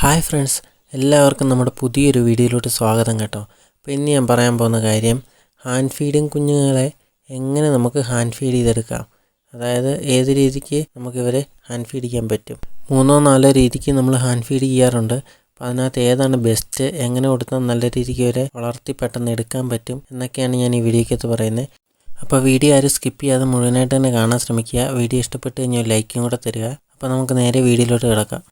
Hi friends എല്ലാവർക്കും നമ്മുടെ പുതിയൊരു വീഡിയോയിലോട്ട് സ്വാഗതം കേട്ടോ. അപ്പോൾ ഇന്ന് ഞാൻ പറയാൻ പോകുന്ന കാര്യം ഹാൻഡ് ഫീഡിങ് കുഞ്ഞുങ്ങളെ എങ്ങനെ നമുക്ക് ഹാൻഡ് ഫീഡ് ചെയ്തെടുക്കാം. അതായത് ഏത് രീതിക്ക് നമുക്കിവരെ ഹാൻഡ് ഫീഡ് ചെയ്യാൻ പറ്റും. മൂന്നോ നാലോ രീതിക്ക് നമ്മൾ ഹാൻഡ് ഫീഡ് ചെയ്യാറുണ്ട്. അപ്പോൾ അതിനകത്ത് ഏതാണ് ബെസ്റ്റ് എങ്ങനെ കൊടുത്താൽ നല്ല രീതിക്ക് ഇവരെ വളർത്തി പെട്ടെന്ന് എടുക്കാൻ പറ്റും എന്നൊക്കെയാണ് ഞാൻ ഈ വീഡിയോക്കകത്ത് പറയുന്നത്. അപ്പോൾ വീഡിയോ ആരും സ്കിപ്പ് ചെയ്യാതെ മുഴുവനായിട്ട് തന്നെ കാണാൻ ശ്രമിക്കുക. വീഡിയോ ഇഷ്ടപ്പെട്ട് കഴിഞ്ഞാൽ ലൈക്കും കൂടെ തരിക. അപ്പോൾ നമുക്ക് നേരെ വീഡിയോയിലോട്ട് കിടക്കാം.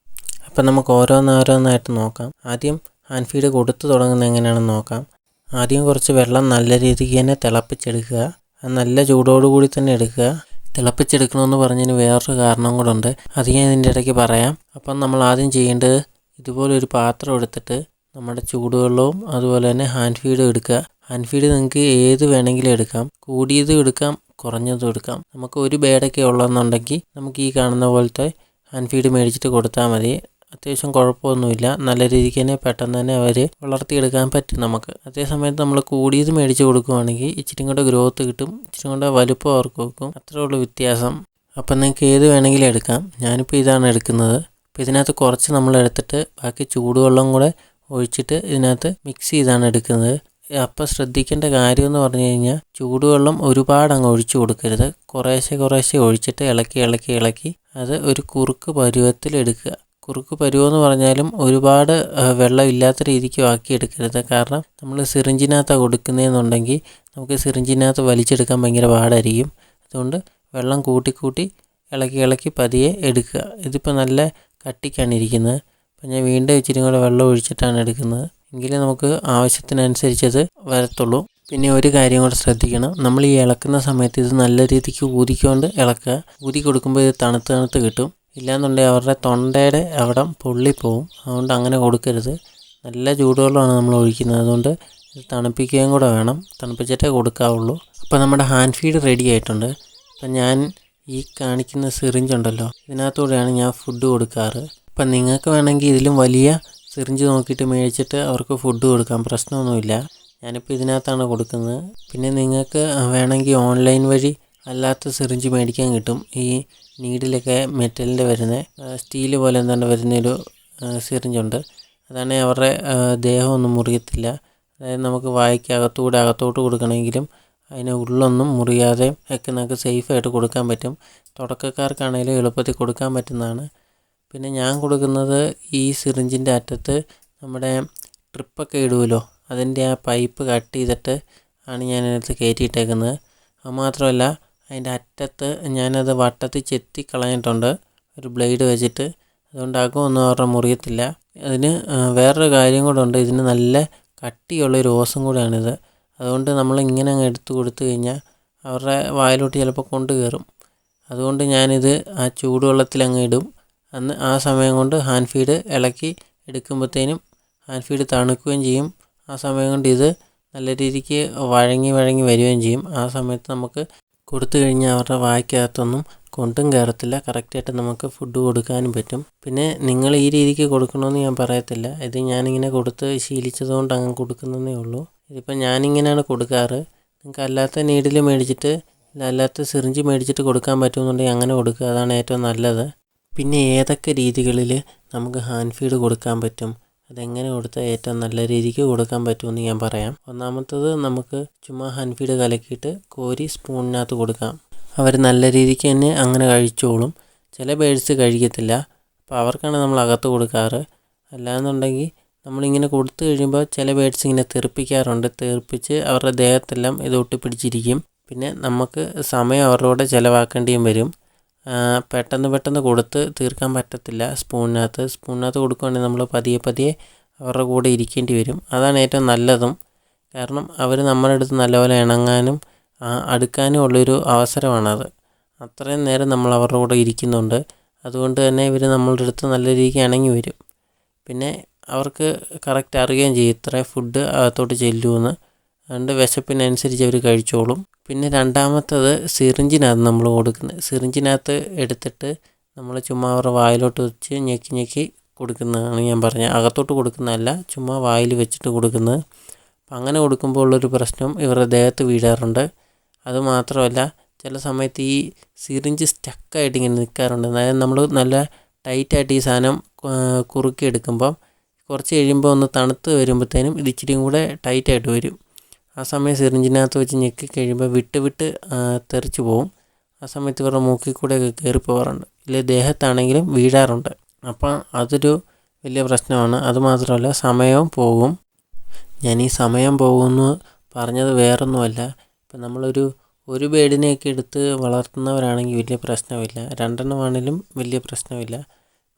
അപ്പം നമുക്ക് ഓരോന്നോരോന്നായിട്ട് നോക്കാം. ആദ്യം ഹാൻഡ് ഫീഡ് കൊടുത്തു തുടങ്ങുന്നത് എങ്ങനെയാണെന്ന് നോക്കാം. ആദ്യം കുറച്ച് വെള്ളം നല്ല രീതിക്ക് തന്നെ തിളപ്പിച്ചെടുക്കുക. നല്ല ചൂടോടുകൂടി തന്നെ എടുക്കുക. തിളപ്പിച്ചെടുക്കണമെന്ന് പറഞ്ഞതിന് വേറൊരു കാരണം കൂടെ അത് ഞാൻ ഇതിന്റെ ഇടയ്ക്ക് പറയാം. അപ്പം നമ്മൾ ആദ്യം ചെയ്യേണ്ടത് ഇതുപോലെ ഒരു പാത്രം എടുത്തിട്ട് നമ്മുടെ ചൂടുവെള്ളവും അതുപോലെ തന്നെ ഹാൻഡ് ഫീഡും എടുക്കുക. ഹാൻഡ് ഫീഡ് നിങ്ങൾക്ക് ഏത് വേണമെങ്കിലും എടുക്കാം. കൂടിയതും എടുക്കാം കുറഞ്ഞതും എടുക്കാം. നമുക്ക് ഒരു ബേഡൊക്കെ ഉള്ളതെന്നുണ്ടെങ്കിൽ നമുക്ക് ഈ കാണുന്ന പോലത്തെ ഹാൻഡ് ഫീഡ് മേടിച്ചിട്ട് കൊടുത്താൽ മതി. അത്യാവശ്യം കുഴപ്പമൊന്നുമില്ല. നല്ല രീതിക്ക് തന്നെ പെട്ടെന്ന് തന്നെ അവർ വളർത്തിയെടുക്കാൻ പറ്റും നമുക്ക്. അതേ സമയത്ത് നമ്മൾ കൂടിയത് മേടിച്ച് കൊടുക്കുവാണെങ്കിൽ ഇച്ചിരി കൂടെ ഗ്രോത്ത് കിട്ടും. ഇച്ചിരി കൂടെ വലുപ്പം അവർക്ക് വെക്കും. അത്രേ ഉള്ളൂ വ്യത്യാസം. അപ്പം നിങ്ങൾക്ക് ഏത് വേണമെങ്കിലും എടുക്കാം. ഞാനിപ്പോൾ ഇതാണ് എടുക്കുന്നത്. അപ്പോൾ ഇതിനകത്ത് കുറച്ച് നമ്മൾ എടുത്തിട്ട് ബാക്കി ചൂടുവെള്ളം കൂടെ ഒഴിച്ചിട്ട് ഇതിനകത്ത് മിക്സ് ചെയ്താണ് എടുക്കുന്നത്. അപ്പം ശ്രദ്ധിക്കേണ്ട കാര്യം എന്ന് പറഞ്ഞു കഴിഞ്ഞാൽ ചൂടുവെള്ളം ഒരുപാട് അങ്ങ് ഒഴിച്ചു കൊടുക്കരുത്. കുറേശ്ശെ കുറേശ്ശെ ഒഴിച്ചിട്ട് ഇളക്കി ഇളക്കി ഇളക്കി അത് ഒരു കുറുക്ക് പരുവത്തിൽ എടുക്കുക. കുറുക്ക് പരുവെന്ന് പറഞ്ഞാലും ഒരുപാട് വെള്ളം ഇല്ലാത്ത രീതിക്ക് ആക്കി എടുക്കരുത് കാരണം നമ്മൾ സിറിഞ്ചിനകത്താണ് കൊടുക്കുന്നതെന്നുണ്ടെങ്കിൽ നമുക്ക് സിറിഞ്ചിനകത്ത് വലിച്ചെടുക്കാൻ ഭയങ്കര പാടായിരിക്കും. അതുകൊണ്ട് വെള്ളം കൂട്ടി കൂട്ടി ഇളക്കി ഇളക്കി പതിയെ എടുക്കുക. ഇതിപ്പോൾ നല്ല കട്ടിക്കാണ് ഇരിക്കുന്നത്. അപ്പോൾ ഞാൻ വീണ്ടും ഇച്ചിരി കൂടെ വെള്ളം ഒഴിച്ചിട്ടാണ് എടുക്കുന്നത്. എങ്കിലേ നമുക്ക് ആവശ്യത്തിനനുസരിച്ചത് വരത്തുള്ളൂ. പിന്നെ ഒരു കാര്യം കൂടെ ശ്രദ്ധിക്കണം. നമ്മൾ ഈ ഇളക്കുന്ന സമയത്ത് ഇത് നല്ല രീതിക്ക് ഊതിക്കൊണ്ട് ഇളക്കുക. ഊതി കൊടുക്കുമ്പോൾ ഇത് തണുത്ത് തണുത്ത് കിട്ടും. ഇല്ലാന്നുണ്ടെങ്കിൽ അവരുടെ തൊണ്ടയുടെ അവിടെ പൊള്ളിപ്പോവും അതുകൊണ്ട് അങ്ങനെ കൊടുക്കരുത്. നല്ല ചൂടുവെള്ളമാണ് നമ്മൾ ഒഴിക്കുന്നത്. അതുകൊണ്ട് ഇത് തണുപ്പിക്കുകയും കൂടെ വേണം. തണുപ്പിച്ചിട്ടേ കൊടുക്കാവുള്ളൂ. അപ്പോൾ നമ്മുടെ ഹാൻഡ് ഫീഡ് റെഡി ആയിട്ടുണ്ട്. അപ്പം ഞാൻ ഈ കാണിക്കുന്ന സിറിഞ്ച് ഉണ്ടല്ലോ ഇതിനകത്തൂടെയാണ് ഞാൻ ഫുഡ് കൊടുക്കാറ്. അപ്പം നിങ്ങൾക്ക് വേണമെങ്കിൽ ഇതിലും വലിയ സിറിഞ്ച് നോക്കിയിട്ട് മേടിച്ചിട്ട് അവർക്ക് ഫുഡ് കൊടുക്കാം. പ്രശ്നമൊന്നുമില്ല. ഞാനിപ്പോൾ ഇതിനകത്താണ് കൊടുക്കുന്നത്. പിന്നെ നിങ്ങൾക്ക് വേണമെങ്കിൽ ഓൺലൈൻ വഴി അല്ലാത്ത സിറിഞ്ച് മേടിക്കാൻ കിട്ടും. ഈ നീഡിലൊക്കെ മെറ്റലിന്റെ വരുന്ന സ്റ്റീൽ പോലെ എന്താണ് വരുന്നൊരു സിറിഞ്ചുണ്ട്. അതാണെങ്കിൽ അവരുടെ ദേഹമൊന്നും മുറിയത്തില്ല. അതായത് നമുക്ക് വായിക്ക് അകത്തൂടെ അകത്തോട്ട് കൊടുക്കണമെങ്കിലും അതിന് ഉള്ളൊന്നും മുറിയാതെ ഒക്കെ നമുക്ക് സേഫായിട്ട് കൊടുക്കാൻ പറ്റും. തുടക്കക്കാർക്കാണെങ്കിലും എളുപ്പത്തിൽ കൊടുക്കാൻ പറ്റുന്നതാണ്. പിന്നെ ഞാൻ കൊടുക്കുന്നത് ഈ സിറിഞ്ചിന്റെ അറ്റത്ത് നമ്മുടെ ട്രിപ്പൊക്കെ ഇടുമല്ലോ അതിന്റെ ആ പൈപ്പ് കട്ട് ചെയ്തിട്ട് ആണ് ഞാൻ അതിനകത്ത് കയറ്റിയിട്ടേക്കുന്നത്. അത് മാത്രമല്ല അതിന്റെ അറ്റത്ത് ഞാനത് വട്ടത്തിൽ ചെത്തി കളഞ്ഞിട്ടുണ്ട്. ഒരു ബ്ലേഡ് വെച്ചിട്ട്. അതുകൊണ്ട് അകമൊന്നും അവരുടെ മുറിയത്തില്ല. അതിന് വേറൊരു കാര്യം കൂടെ ഉണ്ട്. ഇതിന് നല്ല കട്ടിയുള്ള ഒരു ഓസും കൂടെയാണിത്. അതുകൊണ്ട് നമ്മൾ ഇങ്ങനെ അങ്ങ് എടുത്തു കൊടുത്തു കഴിഞ്ഞാൽ അവരുടെ വായിലോട്ട് ചിലപ്പോൾ കൊണ്ട് കയറും. അതുകൊണ്ട് ഞാനിത് ആ ചൂടുവെള്ളത്തിൽ അങ്ങ് ഇടും. അന്ന് ആ സമയം കൊണ്ട് ഹാൻഡ് ഫീഡ് ഇളക്കി എടുക്കുമ്പോഴത്തേനും ഹാൻഡ് ഫീഡ് തണുക്കുകയും ചെയ്യും. ആ സമയം കൊണ്ട് ഇത് നല്ല രീതിക്ക് വഴങ്ങി വഴങ്ങി വരികയും ചെയ്യും. ആ സമയത്ത് നമുക്ക് കൊടുത്തു കഴിഞ്ഞാൽ അവരുടെ വായ്ക്കകത്തൊന്നും കൊണ്ടും കയറത്തില്ല. കറക്റ്റായിട്ട് നമുക്ക് ഫുഡ് കൊടുക്കാനും പറ്റും. പിന്നെ നിങ്ങൾ ഈ രീതിക്ക് കൊടുക്കണമെന്ന് ഞാൻ പറയത്തില്ല. ഇത് ഞാനിങ്ങനെ കൊടുത്ത് ശീലിച്ചതുകൊണ്ട് അങ്ങ് കൊടുക്കുന്നതേ ഉള്ളൂ. ഇതിപ്പോൾ ഞാനിങ്ങനെയാണ് കൊടുക്കാറ്. നിങ്ങൾക്ക് അല്ലാത്ത നീഡിൽ മേടിച്ചിട്ട് അല്ലാത്ത സിറിഞ്ച് മേടിച്ചിട്ട് കൊടുക്കാൻ പറ്റുമെന്നുണ്ടെങ്കിൽ അങ്ങനെ കൊടുക്കുക. അതാണ് ഏറ്റവും നല്ലത്. പിന്നെ ഏതൊക്കെ രീതികളിൽ നമുക്ക് ഹാൻഡ് ഫീഡ് കൊടുക്കാൻ പറ്റും? അതെങ്ങനെ കൊടുത്താൽ ഏറ്റവും നല്ല രീതിക്ക് കൊടുക്കാൻ പറ്റുമെന്ന് ഞാൻ പറയാം. ഒന്നാമത്തത് നമുക്ക് ചുമ്മാ ഹൻഫീഡ് ഫീഡ് കലക്കിയിട്ട് കോരി സ്പൂണിനകത്ത് കൊടുക്കാം. അവർ നല്ല രീതിക്ക് തന്നെ അങ്ങനെ കഴിച്ചോളും. ചില ബേഡ്സ് കഴിക്കത്തില്ല. അപ്പോൾ അവർക്കാണ് നമ്മൾ അകത്ത് കൊടുക്കാറ്. അല്ലാന്നുണ്ടെങ്കിൽ നമ്മളിങ്ങനെ കൊടുത്തു കഴിയുമ്പോൾ ചില ബേഡ്സ് ഇങ്ങനെ തെറിപ്പിക്കാറുണ്ട്. തെറിപ്പിച്ച് അവരുടെ ദേഹത്തെല്ലാം ഇത് ഒട്ടിപ്പിടിച്ചിരിക്കും. പിന്നെ നമുക്ക് സമയം അവരുടെ കൂടെ ചിലവാക്കേണ്ടിയും വരും. പെട്ടെന്ന് പെട്ടെന്ന് കൊടുത്ത് തീർക്കാൻ പറ്റത്തില്ല സ്പൂണിനകത്ത്. സ്പൂണിനകത്ത് കൊടുക്കുകയാണെങ്കിൽ നമ്മൾ പതിയെ പതിയെ അവരുടെ കൂടെ ഇരിക്കേണ്ടി വരും. അതാണ് ഏറ്റവും നല്ലതും. കാരണം അവർ നമ്മുടെ അടുത്ത് നല്ലപോലെ ഇണങ്ങാനും അടുക്കാനും ഉള്ളൊരു അവസരമാണത്. അത്രയും നേരം നമ്മൾ അവരുടെ കൂടെ ഇരിക്കുന്നുണ്ട്. അതുകൊണ്ട് തന്നെ ഇവർ നമ്മളുടെ അടുത്ത് നല്ല രീതിക്ക് ഇണങ്ങി വരും. പിന്നെ അവർക്ക് കറക്റ്റ് അറിയുകയും ചെയ്യും ഇത്ര ഫുഡ് അകത്തോട്ട് ചെല്ലുമെന്ന്. അതുകൊണ്ട് വിശപ്പിനനുസരിച്ച് അവർ കഴിച്ചോളും. പിന്നെ രണ്ടാമത്തത് സിറിഞ്ചിനകത്ത് നമ്മൾ കൊടുക്കുന്നത് സിറിഞ്ചിനകത്ത് എടുത്തിട്ട് നമ്മൾ ചുമ്മാ അവരുടെ വായിലോട്ട് വെച്ച് ഞെക്കി ഞെക്കി കൊടുക്കുന്നതാണ് ഞാൻ പറഞ്ഞത് അകത്തോട്ട് കൊടുക്കുന്നതല്ല ചുമ്മാ വായിൽ വെച്ചിട്ട് കൊടുക്കുന്നത്. അപ്പം അങ്ങനെ കൊടുക്കുമ്പോൾ ഉള്ളൊരു പ്രശ്നം ഇവരുടെ ദേഹത്ത് വീഴാറുണ്ട്. അതുമാത്രമല്ല ചില സമയത്ത് ഈ സിറിഞ്ച് സ്റ്റക്കായിട്ട് ഇങ്ങനെ നിൽക്കാറുണ്ട്. അതായത് നമ്മൾ നല്ല ടൈറ്റായിട്ട് ഈ സാധനം കുറുക്കി എടുക്കുമ്പം കുറച്ച് കഴിയുമ്പോൾ ഒന്ന് തണുത്ത് വരുമ്പോഴത്തേനും ഇത് ഇച്ചിരിയും കൂടെ ടൈറ്റായിട്ട് വരും. ആ സമയം സിറിഞ്ചിനകത്ത് വെച്ച് ഞെക്കി കഴിയുമ്പോൾ വിട്ട് വിട്ട് തെറിച്ച് പോവും. ആ സമയത്ത് ഇവരുടെ മൂക്കിൽ കൂടെയൊക്കെ കയറി പോകാറുണ്ട് ഇല്ലേ ദേഹത്താണെങ്കിലും വീഴാറുണ്ട്. അപ്പം അതൊരു വലിയ പ്രശ്നമാണ്. അതുമാത്രമല്ല സമയവും പോകും. ഞാൻ ഈ സമയം പോകുമെന്ന് പറഞ്ഞത് വേറൊന്നുമല്ല. ഇപ്പം നമ്മളൊരു ഒരു ബേഡിനെയൊക്കെ എടുത്ത് വളർത്തുന്നവരാണെങ്കിൽ വലിയ പ്രശ്നമില്ല. രണ്ടെണ്ണമാണെങ്കിലും വലിയ പ്രശ്നമില്ല.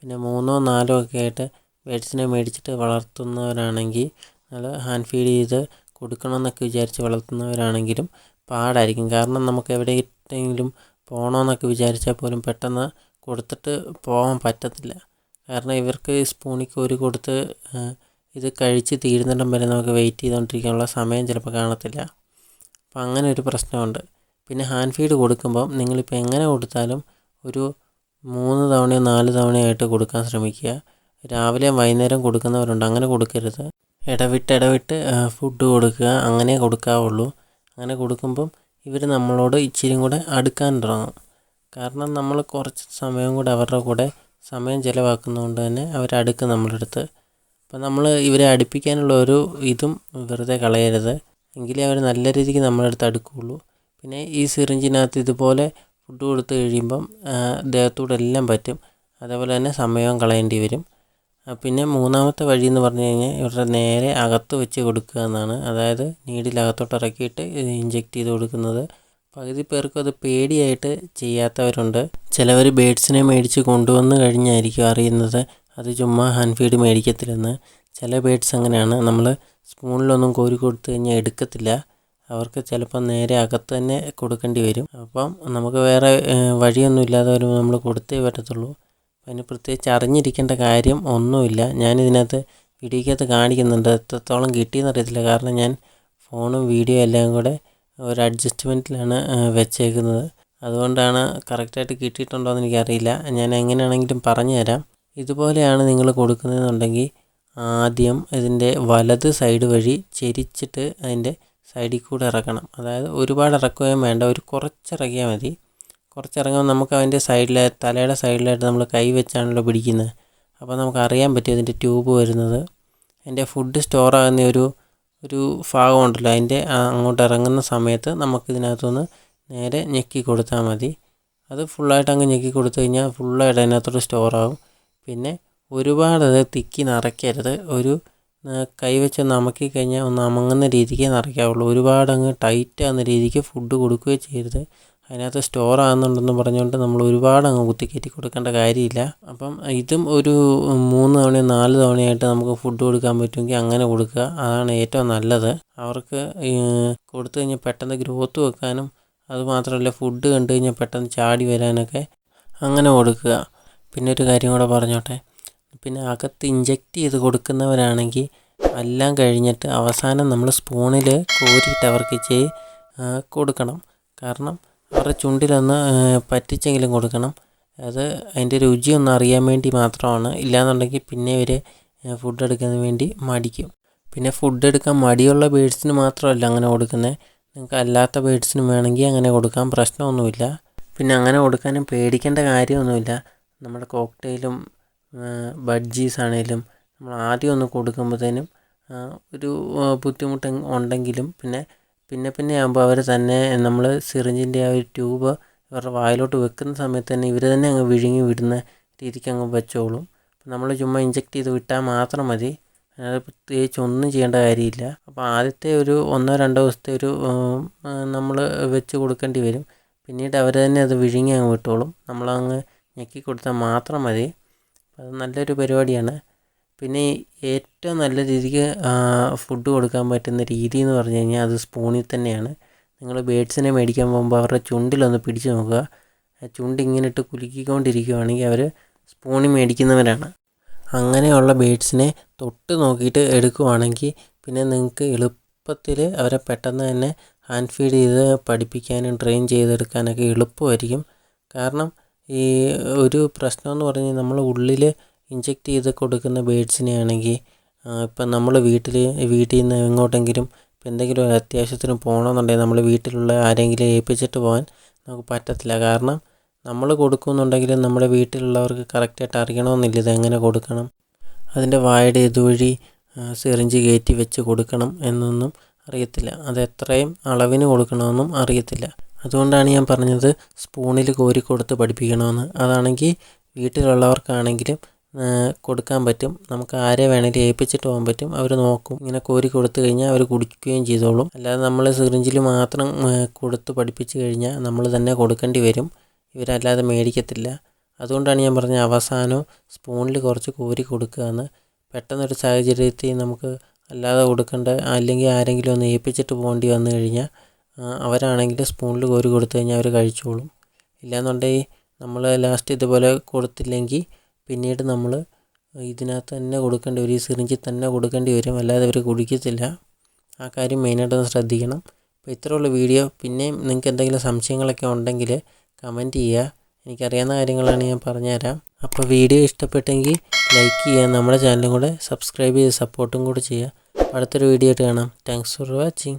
പിന്നെ മൂന്നോ നാലോ ഒക്കെ ആയിട്ട് ബേഡ്സിനെ മേടിച്ചിട്ട് വളർത്തുന്നവരാണെങ്കിൽ നല്ല ഹാൻഡ് ഫീഡ് ചെയ്ത് കൊടുക്കണമെന്നൊക്കെ വിചാരിച്ച് വളർത്തുന്നവരാണെങ്കിലും പാടായിരിക്കും. കാരണം നമുക്ക് എവിടെയെങ്കിലും പോകണമെന്നൊക്കെ വിചാരിച്ചാൽ പോലും പെട്ടെന്ന് കൊടുത്തിട്ട് പോകാൻ പറ്റത്തില്ല. കാരണം ഇവർക്ക് സ്പൂണിൽ കോരി കൊടുത്ത് ഇത് കഴിച്ച് തീരുന്നിടം വരെ നമുക്ക് വെയിറ്റ് ചെയ്തുകൊണ്ടിരിക്കാനുള്ള സമയം ചിലപ്പോൾ കാണത്തില്ല. അപ്പം അങ്ങനെ ഒരു പ്രശ്നമുണ്ട്. പിന്നെ ഹാൻഡ് ഫീഡ് കൊടുക്കുമ്പം നിങ്ങളിപ്പോൾ എങ്ങനെ കൊടുത്താലും ഒരു മൂന്ന് തവണയോ നാല് തവണയോ ആയിട്ട് കൊടുക്കാൻ ശ്രമിക്കുക. രാവിലെയും വൈകുന്നേരം കൊടുക്കുന്നവരുണ്ട്. അങ്ങനെ കൊടുക്കരുത്. ഇടവിട്ട് ഇടവിട്ട് ഫുഡ് കൊടുക്കുക അങ്ങനെ കൊടുക്കാവുള്ളൂ. അങ്ങനെ കൊടുക്കുമ്പം ഇവർ നമ്മളോട് ഇച്ചിരിയും കൂടെ അടുക്കാൻ തുടങ്ങും കാരണം നമ്മൾ കുറച്ച് സമയം കൂടെ അവരുടെ കൂടെ സമയം ചിലവാക്കുന്നതുകൊണ്ട് തന്നെ അവരടുക്കും നമ്മുടെ അടുത്ത്. അപ്പം നമ്മൾ ഇവരെ അടുപ്പിക്കാനുള്ള ഒരു ഇതും വെറുതെ കളയരുത്. എങ്കിലേ അവർ നല്ല രീതിക്ക് നമ്മുടെ അടുത്ത് അടുക്കുകയുള്ളൂ. പിന്നെ ഈ സിറിഞ്ചിനകത്ത് ഇതുപോലെ ഫുഡ് കൊടുത്തു കഴിയുമ്പം ദേഹത്തൂടെ എല്ലാം പറ്റും. അതേപോലെ തന്നെ സമയവും കളയേണ്ടി വരും. പിന്നെ മൂന്നാമത്തെ വഴി എന്ന് പറഞ്ഞു കഴിഞ്ഞാൽ ഇവരുടെ നേരെ അകത്ത് വെച്ച് കൊടുക്കുക എന്നാണ്. അതായത് നീഡിൽ അകത്തോട്ട് ഇറക്കിയിട്ട് ഇഞ്ചെക്ട് ചെയ്ത് കൊടുക്കുന്നത്. പകുതി പേർക്കും അത് പേടിയായിട്ട് ചെയ്യാത്തവരുണ്ട്. ചിലവർ ബേഡ്സിനെ മേടിച്ച് കൊണ്ടുവന്ന് കഴിഞ്ഞായിരിക്കും അറിയുന്നത്. അത് ചുമ്മാ ഹാൻഡ് ഫീഡ് മേടിക്കത്തില്ലെന്ന്. ചില ബേഡ്സ് അങ്ങനെയാണ്. നമ്മൾ സ്പൂണിലൊന്നും കോരി കൊടുത്തു കഴിഞ്ഞാൽ എടുക്കത്തില്ല. അവർക്ക് ചിലപ്പോൾ നേരെ അകത്ത് തന്നെ കൊടുക്കേണ്ടി വരും. അപ്പം നമുക്ക് വേറെ വഴിയൊന്നും ഇല്ലാതെ വരുമ്പോൾ നമ്മൾ കൊടുത്തേ പറ്റത്തുള്ളൂ. അതിന് പ്രത്യേകിച്ച് അറിഞ്ഞിരിക്കേണ്ട കാര്യം ഒന്നുമില്ല. ഞാനിതിനകത്ത് വീഡിയോക്കകത്ത് കാണിക്കുന്നുണ്ട്. എത്രത്തോളം കിട്ടിയെന്ന് അറിയത്തില്ല കാരണം ഞാൻ ഫോണും വീഡിയോ എല്ലാം കൂടെ ഒരു അഡ്ജസ്റ്റ്മെന്റിലാണ് വെച്ചേക്കുന്നത്. അതുകൊണ്ടാണ് കറക്റ്റായിട്ട് കിട്ടിയിട്ടുണ്ടോ എന്ന് എനിക്കറിയില്ല. ഞാൻ എങ്ങനെയാണെങ്കിലും പറഞ്ഞു തരാം ഇതുപോലെയാണ് നിങ്ങൾ കൊടുക്കുന്നതെന്നുണ്ടെങ്കിൽ ആദ്യം ഇതിന്റെ വലത് സൈഡ് വഴി ചെരിച്ചിട്ട് അതിന്റെ സൈഡിൽ കൂടെ ഇറക്കണം. അതായത് ഒരുപാട് ഇറക്കുകയും വേണ്ട. ഒരു കുറച്ചിറക്കിയാൽ മതി. കുറച്ചിറങ്ങുമ്പോൾ നമുക്ക് അതിന്റെ സൈഡിലെ തലയുടെ സൈഡിലായിട്ട് നമ്മൾ കൈ വെച്ചാണല്ലോ പിടിക്കുന്നത്. അപ്പോൾ നമുക്ക് അറിയാൻ പറ്റും ഇതിന്റെ ട്യൂബ് വരുന്നത്. അതിന്റെ ഫുഡ് സ്റ്റോർ ആകുന്ന ഒരു ഒരു ഭാഗമുണ്ടല്ലോ അതിന്റെ അങ്ങോട്ട് ഇറങ്ങുന്ന സമയത്ത് നമുക്കിതിനകത്തുനിന്ന് നേരെ ഞെക്കി കൊടുത്താൽ മതി. അത് ഫുള്ളായിട്ട് അങ്ങ് ഞെക്കി കൊടുത്തു കഴിഞ്ഞാൽ ഫുള്ളായിട്ട് അതിനകത്തോട്ട് സ്റ്റോർ ആകും. പിന്നെ ഒരുപാട് അത് തിക്കി നിറയ്ക്കരുത്. ഒരു കൈ വെച്ച് ഒന്ന് അമക്കി കഴിഞ്ഞാൽ ഒന്ന് അമങ്ങുന്ന രീതിക്ക് നിറയ്ക്കാവുള്ളൂ. ഒരുപാട് അങ്ങ് ടൈറ്റ് ആകുന്ന രീതിക്ക് ഫുഡ് കൊടുക്കുകയും ചെയ്യരുത്. അതിനകത്ത് സ്റ്റോർ ആകുന്നുണ്ടെന്ന് പറഞ്ഞുകൊണ്ട് നമ്മൾ ഒരുപാട് അങ്ങ് കുത്തിക്കയറ്റി കൊടുക്കേണ്ട കാര്യമില്ല. അപ്പം ഇതും ഒരു മൂന്ന് തവണയോ നാല് തവണയായിട്ട് നമുക്ക് ഫുഡ് കൊടുക്കാൻ പറ്റുമെങ്കിൽ അങ്ങനെ കൊടുക്കുക. അതാണ് ഏറ്റവും നല്ലത്. അവർക്ക് കൊടുത്തു കഴിഞ്ഞാൽ പെട്ടെന്ന് ഗ്രോത്ത് വെക്കാനും അതുമാത്രമല്ല ഫുഡ് കണ്ടു കഴിഞ്ഞാൽ പെട്ടെന്ന് ചാടി വരാനൊക്കെ അങ്ങനെ കൊടുക്കുക. പിന്നെ ഒരു കാര്യം കൂടെ പറഞ്ഞോട്ടെ. പിന്നെ അകത്ത് ഇഞ്ചെക്റ്റ് ചെയ്ത് കൊടുക്കുന്നവരാണെങ്കിൽ എല്ലാം കഴിഞ്ഞിട്ട് അവസാനം നമ്മൾ സ്പൂണിൽ കോരിയിട്ട് അവർക്ക് ചെയ് കൊടുക്കണം. കാരണം അവരുടെ ചുണ്ടിലൊന്ന് പറ്റിച്ചെങ്കിലും കൊടുക്കണം. അത് അതിന്റെ ഒന്ന് അറിയാൻ വേണ്ടി മാത്രമാണ്. ഇല്ലാന്നുണ്ടെങ്കിൽ പിന്നെ ഇവർ ഫുഡ് എടുക്കാൻ വേണ്ടി മടിക്കും. പിന്നെ ഫുഡ് എടുക്കാൻ മടിയുള്ള ബേഡ്സിന് മാത്രമല്ല അങ്ങനെ കൊടുക്കുന്നത് നിങ്ങൾക്ക് അല്ലാത്ത ബേഡ്സിനും വേണമെങ്കിൽ അങ്ങനെ കൊടുക്കാം. പ്രശ്നമൊന്നുമില്ല. പിന്നെ അങ്ങനെ കൊടുക്കാനും പേടിക്കേണ്ട കാര്യമൊന്നുമില്ല. നമ്മുടെ കോക്ടെയിലും ബഡ്ജീസ് ആണെങ്കിലും നമ്മൾ ആദ്യം ഒന്ന് കൊടുക്കുമ്പോഴത്തേനും ഒരു ബുദ്ധിമുട്ട് ഉണ്ടെങ്കിലും പിന്നെ പിന്നെ പിന്നെ ആകുമ്പോൾ അവർ തന്നെ നമ്മൾ സിറിഞ്ചിന്റെ ആ ഒരു ട്യൂബ് ഇവരുടെ വായിലോട്ട് വെക്കുന്ന സമയത്ത് തന്നെ ഇവർ തന്നെ അങ്ങ് വിഴുങ്ങി വിടുന്ന രീതിക്ക് അങ്ങ് വെച്ചോളും. നമ്മൾ ചുമ്മാ ഇഞ്ചെക്ട് ചെയ്ത് വിട്ടാൽ മാത്രം മതി. അത് പ്രത്യേകിച്ച് ഒന്നും ചെയ്യേണ്ട കാര്യമില്ല. അപ്പോൾ ആദ്യത്തെ ഒരു ഒന്നോ രണ്ടോ ദിവസത്തെ ഒരു നമ്മൾ വെച്ച് കൊടുക്കേണ്ടി വരും. പിന്നീട് അവർ തന്നെ അത് വിഴുങ്ങി അങ്ങ് വിട്ടോളും. നമ്മളങ്ങ് ഞെക്കി കൊടുത്താൽ മാത്രം മതി. അത് നല്ലൊരു പരിപാടിയാണ്. പിന്നെ ഏറ്റവും നല്ല രീതിക്ക് ഫുഡ് കൊടുക്കാൻ പറ്റുന്ന രീതി എന്ന് പറഞ്ഞു കഴിഞ്ഞാൽ അത് സ്പൂണിൽ തന്നെയാണ്. നിങ്ങൾ ബേഡ്സിനെ മേടിക്കാൻ പോകുമ്പോൾ അവരുടെ ചുണ്ടിലൊന്ന് പിടിച്ച് നോക്കുക. ആ ചുണ്ട് ഇങ്ങനെ ഇട്ട് കുലുക്കിക്കൊണ്ടിരിക്കുകയാണെങ്കിൽ അവർ സ്പൂണിൽ മേടിക്കുന്നവരാണ്. അങ്ങനെയുള്ള ബേഡ്സിനെ തൊട്ട് നോക്കിയിട്ട് എടുക്കുവാണെങ്കിൽ പിന്നെ നിങ്ങൾക്ക് എളുപ്പത്തിൽ അവരെ പെട്ടെന്ന് തന്നെ ഹാൻഡ് ഫീഡ് ചെയ്ത് പഠിപ്പിക്കാനും ട്രെയിൻ ചെയ്തെടുക്കാനൊക്കെ എളുപ്പമായിരിക്കും. കാരണം ഈ ഒരു പ്രശ്നമെന്ന് പറഞ്ഞാൽ നമ്മൾ ഉള്ളിൽ ഇഞ്ചെക്ട് ചെയ്ത് കൊടുക്കുന്ന ബേഡ്സിനെ ആണെങ്കിൽ ഇപ്പം നമ്മൾ വീട്ടിൽ വീട്ടിൽ നിന്ന് എങ്ങോട്ടെങ്കിലും ഇപ്പം എന്തെങ്കിലും ഒരു അത്യാവശ്യത്തിന് പോകണമെന്നുണ്ടെങ്കിൽ നമ്മൾ വീട്ടിലുള്ള ആരെങ്കിലും ഏൽപ്പിച്ചിട്ട് പോകാൻ നമുക്ക് പറ്റത്തില്ല. കാരണം നമ്മൾ കൊടുക്കുന്നുണ്ടെങ്കിലും നമ്മുടെ വീട്ടിലുള്ളവർക്ക് കറക്റ്റായിട്ട് അറിയണമെന്നില്ല എങ്ങനെ കൊടുക്കണം. അതിന്റെ വായുടെ ഇതുവഴി സിറിഞ്ച് കയറ്റി വെച്ച് കൊടുക്കണം എന്നൊന്നും അറിയത്തില്ല. അത് എത്രയും അളവിന് കൊടുക്കണമെന്നും അറിയത്തില്ല. അതുകൊണ്ടാണ് ഞാൻ പറഞ്ഞത് സ്പൂണിൽ കോരി കൊടുത്ത് പഠിപ്പിക്കണമെന്ന്. അതാണെങ്കിൽ വീട്ടിലുള്ളവർക്കാണെങ്കിലും കൊടുക്കാൻ പറ്റും. നമുക്ക് ആരെ വേണമെങ്കിലും ഏൽപ്പിച്ചിട്ട് പോകാൻ പറ്റും. അവർ നോക്കും. ഇങ്ങനെ കോരി കൊടുത്തു കഴിഞ്ഞാൽ അവർ കുടിക്കുകയും ചെയ്തോളും. അല്ലാതെ നമ്മൾ സിറിഞ്ചിൽ മാത്രം കൊടുത്ത് പഠിപ്പിച്ചു കഴിഞ്ഞാൽ നമ്മൾ തന്നെ കൊടുക്കേണ്ടി വരും. ഇവരല്ലാതെ മേടിക്കത്തില്ല. അതുകൊണ്ടാണ് ഞാൻ പറഞ്ഞത് അവസാനം സ്പൂണിൽ കുറച്ച് കോരി കൊടുക്കുക എന്ന് പെട്ടെന്നൊരു സാഹചര്യത്തിൽ നമുക്ക് അല്ലാതെ കൊടുക്കേണ്ട അല്ലെങ്കിൽ ആരെങ്കിലും ഒന്ന് ഏൽപ്പിച്ചിട്ട് പോകേണ്ടി വന്നു കഴിഞ്ഞാൽ അവരാണെങ്കിൽ സ്പൂണിൽ കോരി കൊടുത്തു കഴിഞ്ഞാൽ അവർ കഴിച്ചോളും. ഇല്ലാന്നുണ്ടെങ്കിൽ നമ്മൾ ലാസ്റ്റ് ഇതുപോലെ കൊടുത്തില്ലെങ്കിൽ പിന്നീട് നമ്മൾ ഇതിനകത്ത് തന്നെ കൊടുക്കേണ്ടി വരും ഈ സിറിഞ്ചിൽ തന്നെ കൊടുക്കേണ്ടി വരും. അല്ലാതെ അവർ കുടിക്കത്തില്ല. ആ കാര്യം മെയിനായിട്ടൊന്ന് ശ്രദ്ധിക്കണം. അപ്പോൾ ഉള്ളൂ വീഡിയോ പിന്നെയും നിങ്ങൾക്ക് എന്തെങ്കിലും സംശയങ്ങളൊക്കെ ഉണ്ടെങ്കിൽ കമന്റ് ചെയ്യുക. എനിക്കറിയാവുന്ന കാര്യങ്ങളാണ് ഞാൻ പറഞ്ഞുതരാം. അപ്പോൾ വീഡിയോ ഇഷ്ടപ്പെട്ടെങ്കിൽ ലൈക്ക് ചെയ്യുക. നമ്മുടെ ചാനലും കൂടെ സബ്സ്ക്രൈബ് ചെയ്ത് സപ്പോർട്ടും കൂടെ ചെയ്യുക. അടുത്തൊരു വീഡിയോ ആയിട്ട് കാണാം. Thanks for watching